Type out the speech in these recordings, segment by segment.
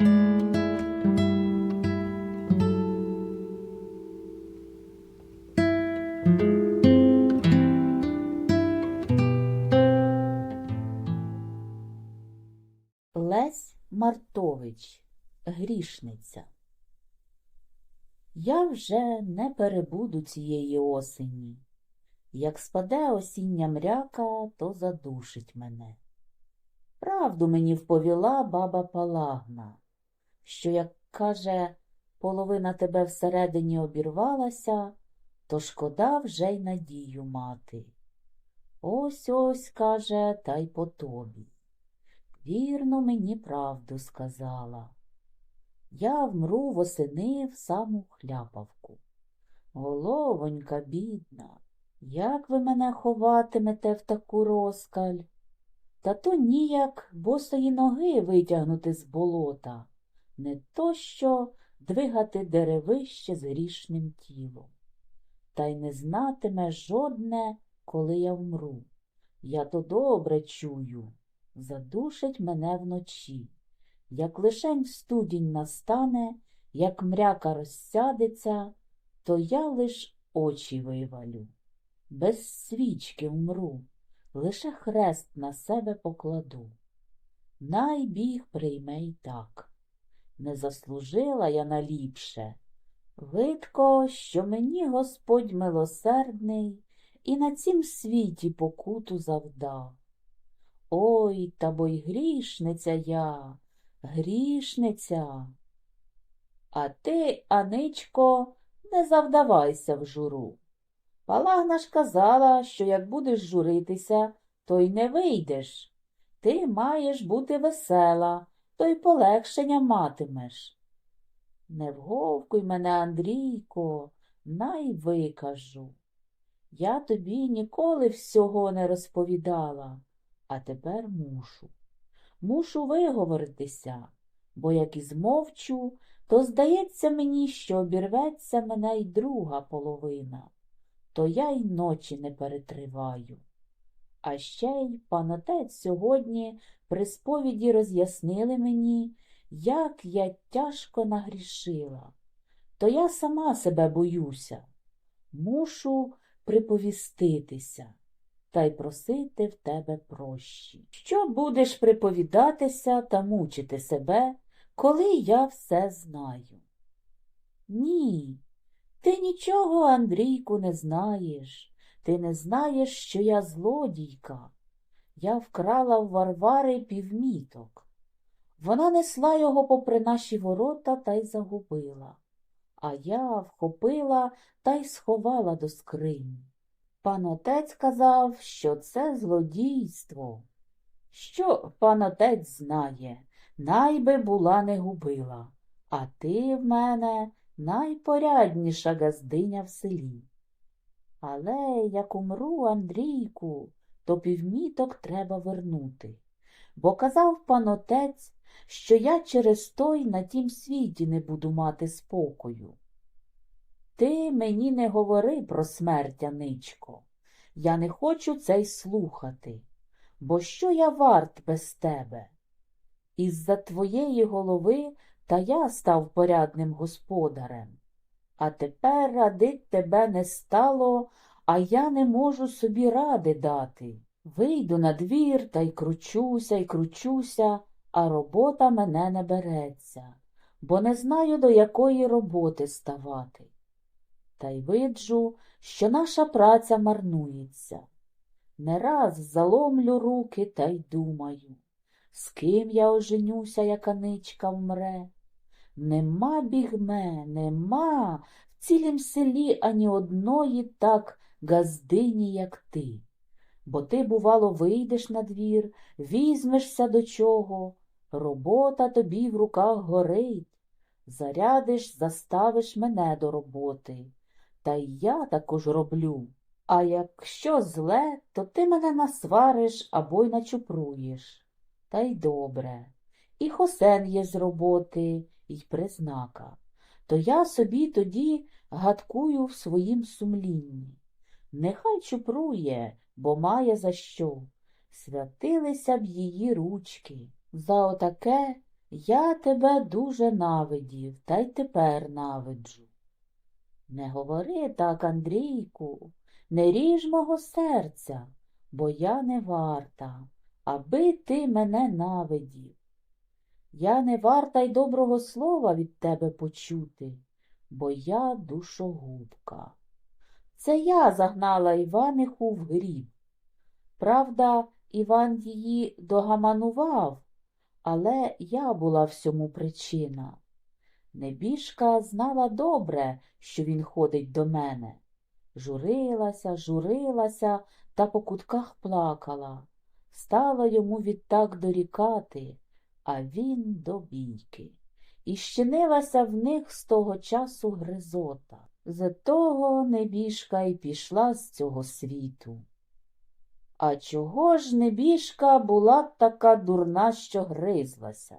Лесь Мартович, грішниця. Я вже не перебуду цієї осені. Як спаде осіння мряка, то задушить мене. Правду мені вповіла баба Палагна, що, як каже, половина тебе всередині обірвалася, то шкода вже й надію мати. Ось ось, каже, та й по тобі. Вірно мені правду сказала. Я вмру восени в саму хляпавку. Головонька бідна, як ви мене ховатимете в таку розкаль? Та то ніяк босої ноги витягнути з болота, не то що двигати деревище з грішним тілом. Та й не знатиме жодне, коли я вмру. Я то добре чую задушить мене вночі. Як лишень студінь настане, як мряка розсядеться, то я лиш очі вивалю. Без свічки вмру, лише хрест на себе покладу. Най біг прийме й так. Не заслужила я наліпше. Видко, що мені Господь милосердний і на цім світі покуту завдав. Ой, та бо й грішниця я, грішниця. А ти, Аничко, не завдавайся в журу. Палагна ж казала, що як будеш журитися, то й не вийдеш. Ти маєш бути весела, то й полегшення матимеш. Не вговкуй мене, Андрійко, най викажу. Я тобі ніколи всього не розповідала а тепер мушу. Мушу виговоритися, бо як і змовчу, то здається мені, що обірветься мене й друга половина, то я й ночі не перетриваю. А ще й пан отець сьогодні при сповіді роз'яснили мені, як я тяжко нагрішила. То я сама себе боюся, мушу приповіститися та й просити в тебе прощі. Що будеш приповідатися та мучити себе, коли я все знаю? Ні, ти нічого, Андрійку, не знаєш. Ти не знаєш, що я злодійка. Я вкрала в Варвари півміток. Вона несла його попри наші ворота та й загубила, а я вхопила та й сховала до скрині. Пан отець казав, що це злодійство. Що пан отець знає, найби була не губила, а ти в мене найпорядніша газдиня в селі. Але як умру, Андрійку, то півміток треба вернути, бо казав пан отець, що я через той на тім світі не буду мати спокою. Ти мені не говори про смерть, Аничко. Я не хочу це й слухати, бо що я варт без тебе? Із-за твоєї голови та я став порядним господарем. А тепер радить тебе не стало, а я не можу собі ради дати. Вийду на двір та й кручуся, й кручуся, а робота мене не береться, бо не знаю, до якої роботи ставати та й виджу, що наша праця марнується. Не раз заломлю руки та й думаю, з ким я оженюся, як аничка вмре. Нема бігме, нема в цілім селі ані одної так газдині, як ти. Бо ти, бувало, вийдеш на двір, візьмешся до чого, робота тобі в руках горить, зарядиш, заставиш мене до роботи. Та й я також роблю. А якщо зле, то ти мене насвариш або й начупруєш. Та й добре. І хосен є з роботи, й признака. То я собі тоді гадкую в своїм сумлінні. Нехай чупрує, бо має за що. Святилися б її ручки. За отаке Я тебе дуже навидів, та й тепер навиджу. Не говори так, Андрійку, не ріж мого серця, бо я не варта, аби ти мене навидів. Я не варта й доброго слова від тебе почути, бо я душогубка. Це я загнала Іваниху в гріб. Правда, Іван її догаманував, але я була всьому причина. Небіжка знала добре, що він ходить до мене. Журилася, журилася та по кутках плакала. Стала йому відтак дорікати, а він до бійки. І щинилася в них з того часу гризота. З того небіжка й пішла з цього світу. А чого ж небіжка була така дурна, що гризлася?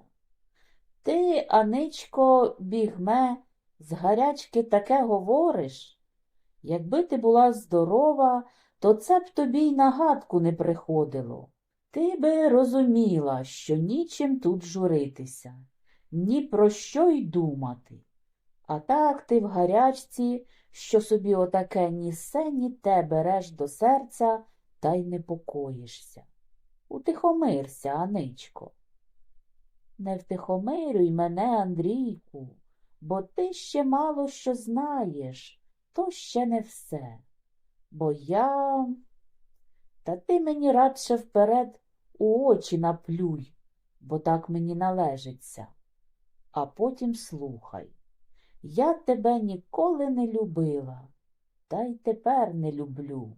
Ти, Аничко, бігме, з гарячки таке говориш? Якби ти була здорова, то це б тобі й на гадку не приходило. Ти би розуміла, що нічим тут журитися, ні про що й думати. А так ти в гарячці, що собі отаке ні се, ні те береш до серця та й непокоїшся. Утихомирся, Аничко. Не втихомирюй мене, Андрійку, бо ти ще мало що знаєш, то ще не все. Бо я. Та ти мені радше вперед у очі наплюй, бо так мені належиться. А потім слухай. Я тебе ніколи не любила, та й тепер не люблю.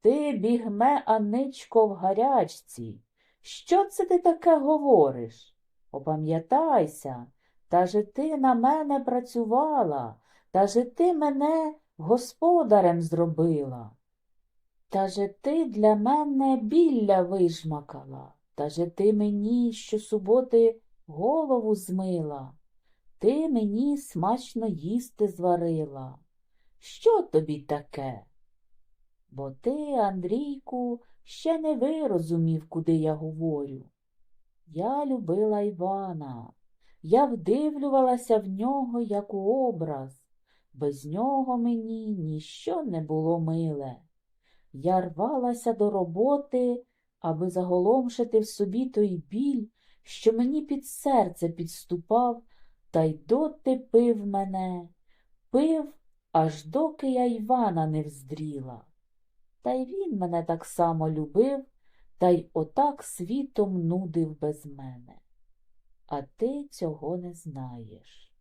Ти бігме, Аничко, в гарячці. Що це ти таке говориш? Опам'ятайся, та же ти на мене працювала, та же ти мене господарем зробила. Та же ти для мене білля вижмакала, та же ти мені щосуботи голову змила, ти мені смачно їсти зварила. Що тобі таке? Бо ти, Андрійку, ще не вирозумів, куди я говорю. Я любила Івана, я вдивлювалася в нього, як у образ. Без нього мені ніщо не було миле. Я рвалася до роботи, аби заголомшити в собі той біль, що мені під серце підступав, та й доти пив мене, пив, аж доки я Івана не вздріла. Та й він мене так само любив, та й отак світом нудив без мене. А ти цього не знаєш.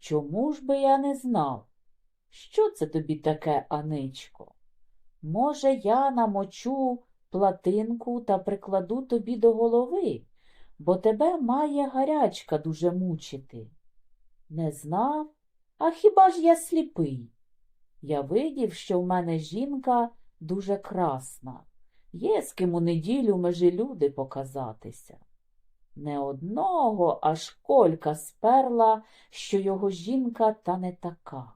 Чому ж би я не знав? Що це тобі таке, Аничко? Може, я намочу платинку та прикладу тобі до голови, бо тебе має гарячка дуже мучити. Не знав, а хіба ж я сліпий? Я видів, що в мене жінка дуже красна, є з ким у неділю межі люди показатися. Не одного аж колька сперла, що його жінка та не така.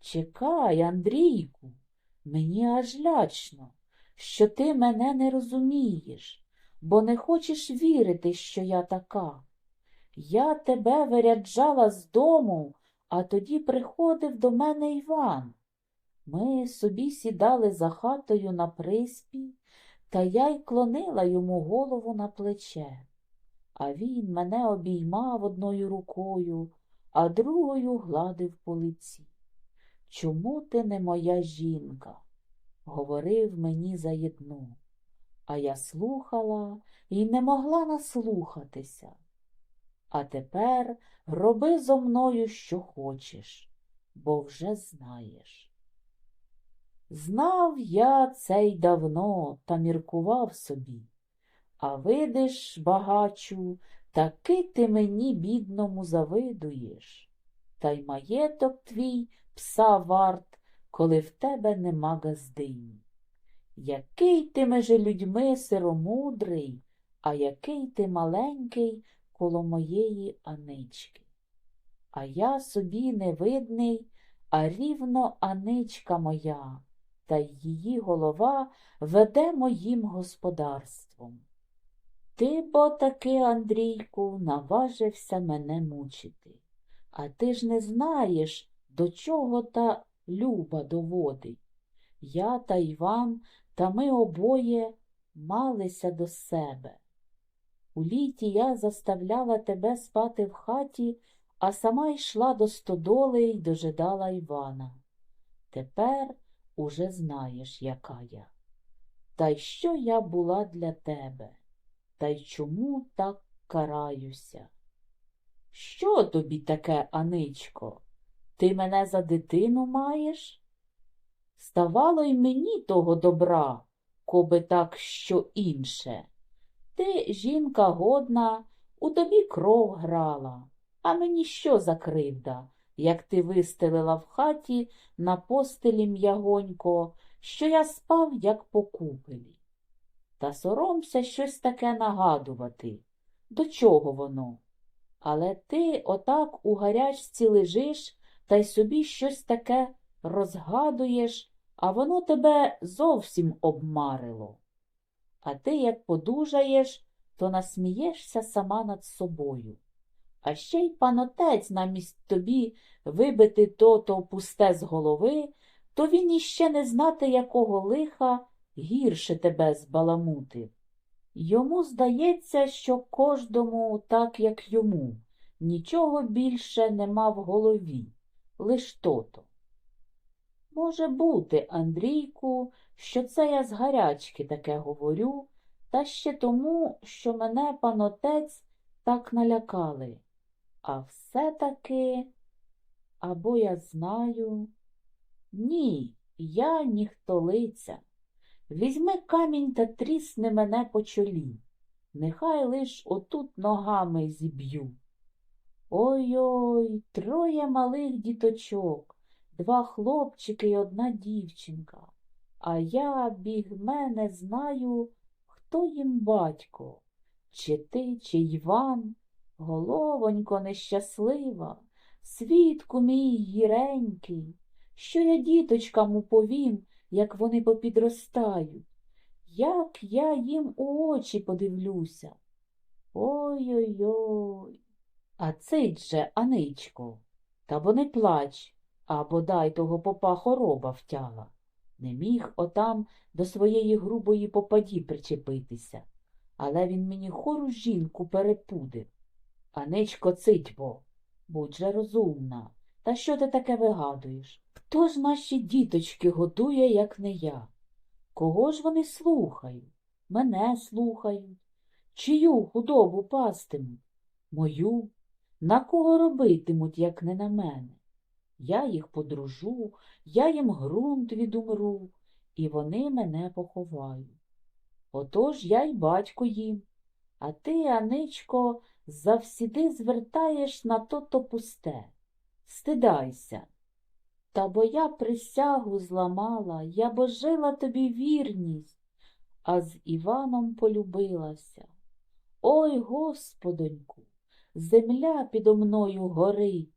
Чекай, Андрійку, мені аж лячно, що ти мене не розумієш, бо не хочеш вірити, що я така. Я тебе виряджала з дому, а тоді приходив до мене Іван. Ми собі сідали за хатою на приспі, та я й клонила йому голову на плече. А він мене обіймав одною рукою, а другою гладив по лиці. Чому ти не моя жінка? говорив мені заєдну. А я слухала і не могла наслухатися. А тепер роби зо мною, що хочеш, бо вже знаєш. Знав я це й давно та міркував собі. А видиш, багачу, таки ти мені, бідному, завидуєш. Та й маєток твій пса варт, коли в тебе нема газдині. Який ти межи людьми сиромудрий, а який ти маленький коло моєї Анички. А я собі невидний, а рівно Аничка моя, та її голова веде моїм господарством. Ти бо таки, Андрійку, наважився мене мучити. А ти ж не знаєш, до чого та люба доводить. Я та Іван, та ми обоє малися до себе. У літі я заставляла тебе спати в хаті, а сама йшла до стодоли й дожидала Івана. Тепер уже знаєш, яка я. Та й що я була для тебе, та й чому так караюся? Що тобі таке, Аничко? Ти мене за дитину маєш? Ставало й мені того добра, коби так що інше. Ти, жінка годна, у тобі кров грала, а мені що за кривда, як ти вистелила в хаті на постелі м'ягонько, що я спав, як по купелі. Та соромся щось таке нагадувати. До чого воно? Але ти отак у гарячці лежиш та й собі щось таке розгадуєш, а воно тебе зовсім обмарило. А ти, як подужаєш, то насмієшся сама над собою. А ще й панотець намість тобі вибити то-то пусте з голови, то він іще не знати, якого лиха гірше тебе збаламутив. Йому здається, що кожному так, як йому, нічого більше нема в голові, лиш то-то. Може бути, Андрійку, що це я з гарячки таке говорю, та ще тому, що мене панотець так налякали. А все-таки, або я знаю, ні, я ніхтолиця. Візьми камінь та трісни мене по чолі, нехай лиш отут ногами зіб'ю. Ой-ой, троє малих діточок, два хлопчики й одна дівчинка, а я біг мене знаю, хто їм батько, чи ти, чи Іван, головонько нещаслива, свідку мій гіренький, що я діточкам уповім, як вони попідростають, як я їм у очі подивлюся. Ой-ой-ой. А цить же, Аничко, та бо не плач, а бодай того попа хороба втяла. Не міг отам до своєї грубої попаді причепитися, але він мені хору жінку перепудив. Аничко, цить бо, будь же розумна. Та що ти таке вигадуєш? Хто ж наші діточки годує, як не я? Кого ж вони слухають? Мене слухають. Чию худобу пастимуть? Мою? На кого робитимуть, як не на мене? Я їх подружу, я їм ґрунт відумру, і вони мене поховають. Отож я й батько їм, а ти, Аничко, завсіди звертаєш на то-то пусте. Стидайся. Та бо я присягу зламала, я божила тобі вірність, а з Іваном полюбилася. Ой, господоньку, земля підо мною горить.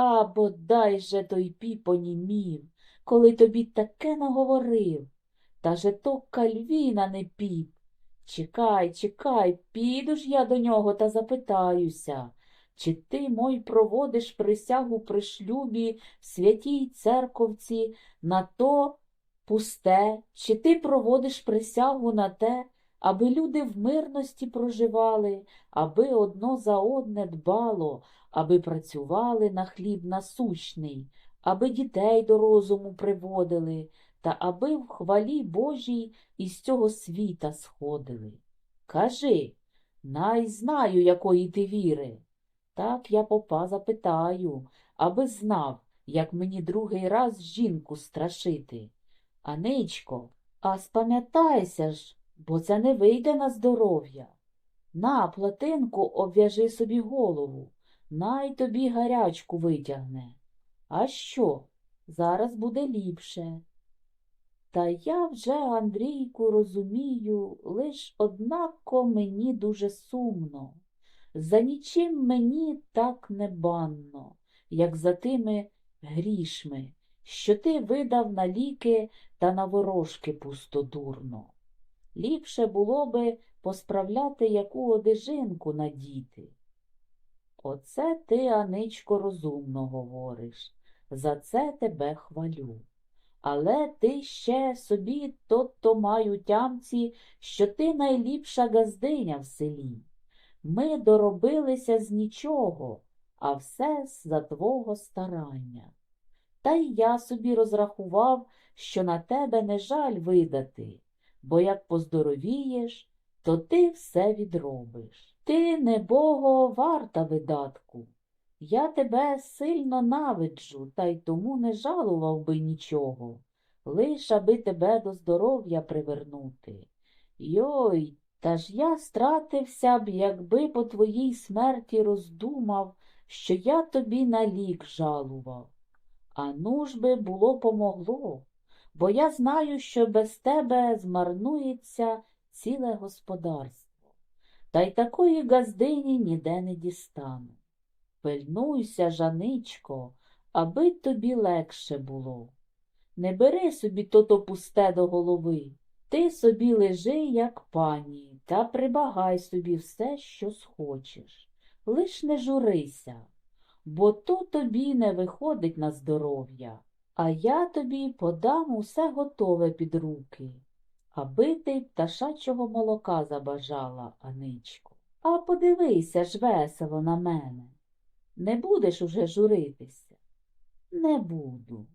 А бодай же той піп онімів, коли тобі таке наговорив, та же то кальвіна не піп. Чекай, чекай, піду ж я до нього та запитаюся. Чи ти, мой, проводиш присягу при шлюбі в святій церковці на то пусте, чи ти проводиш присягу на те, аби люди в мирності проживали, аби одно за одне дбало, аби працювали на хліб насущний, аби дітей до розуму приводили, та аби в хвалі Божій із цього світа сходили. Кажи, най знаю, якої ти віри. Так я попа запитаю, аби знав, як мені другий раз жінку страшити. Аничко, а спам'ятайся ж, бо це не вийде на здоров'я. На, платинку, обв'яжи собі голову, най тобі гарячку витягне. А що? Зараз буде ліпше. Та я вже, Андрійку, розумію, лиш однако мені дуже сумно. За нічим мені так не банно, як за тими грішми, що ти видав на ліки та на ворожки пустодурно. Ліпше було би посправляти яку одежинку надіти. Оце ти, Аничко, розумно говориш, за це тебе хвалю. Але ти ще собі то-то маю тямці, що ти найліпша газдиня в селі. Ми доробилися з нічого, а все за твого старання. Та й я собі розрахував, що на тебе не жаль видати, бо як поздоровієш, то ти все відробиш. Ти, небого, варта видатку. Я тебе сильно навиджу, та й тому не жалував би нічого, лиш аби тебе до здоров'я привернути. Йой, та ж я стратився б, якби по твоїй смерті роздумав, що я тобі на лік жалував. А ну ж би було помогло, бо я знаю, що без тебе змарнується ціле господарство. Та й такої газдині ніде не дістану. Пильнуйся, Жаничко, аби тобі легше було. Не бери собі то-то пусте до голови. Ти собі лежи, як пані, та прибагай собі все, що схочеш. Лиш не журися, бо то тобі не виходить на здоров'я, а я тобі подам усе готове під руки, аби ти пташачого молока забажала, Аничко. А подивися ж весело на мене. Не будеш уже журитися? Не буду.